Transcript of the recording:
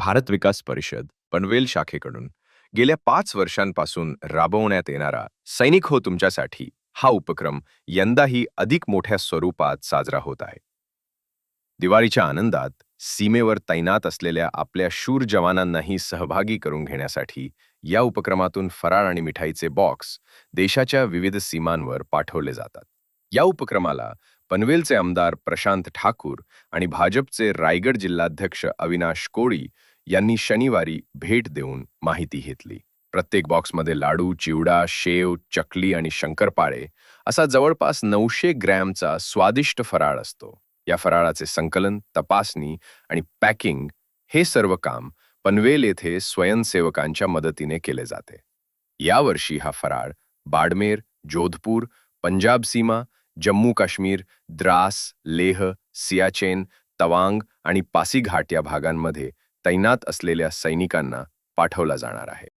भारत विकास परिषद पनवेल शाखेकडून गेल्या पाच वर्षांपासून राबवण्यात येणारा सैनिक हो तुमच्यासाठी हा उपक्रम यंदाही अधिक मोठ्या स्वरूपात साजरा होत आहे. दिवाळीच्या आनंदात सीमेवर तैनात असलेल्या आपल्या शूर जवानांनाही सहभागी करून घेण्यासाठी या उपक्रमातून फराळ आणि मिठाईचे बॉक्स देशाच्या विविध सीमांवर पाठवले जातात. या उपक्रमाला पनवेलचे आमदार प्रशांत ठाकूर आणि भाजपचे रायगड जिल्हाध्यक्ष अविनाश कोळी यांनी शनिवारी भेट देऊन माहिती घेतली. प्रत्येक बॉक्समध्ये लाडू चिवडा शेव चकली आणि शंकरपाळे असा जवळपास नऊशे ग्रॅमचा स्वादिष्ट फराळ असतो. या फराळाचे संकलन तपासणी आणि पॅकिंग हे सर्व काम पनवेल येथे स्वयंसेवकांच्या मदतीने केले जाते. यावर्षी हा फराळ बाडमेर जोधपूर पंजाब सीमा जम्मू काश्मीर द्रास लेह सियाचेन तवांग आणि पासीघाट या भागांमध्ये तैनात असलेल्या सैनिकांना पाठवला जाणार आहे.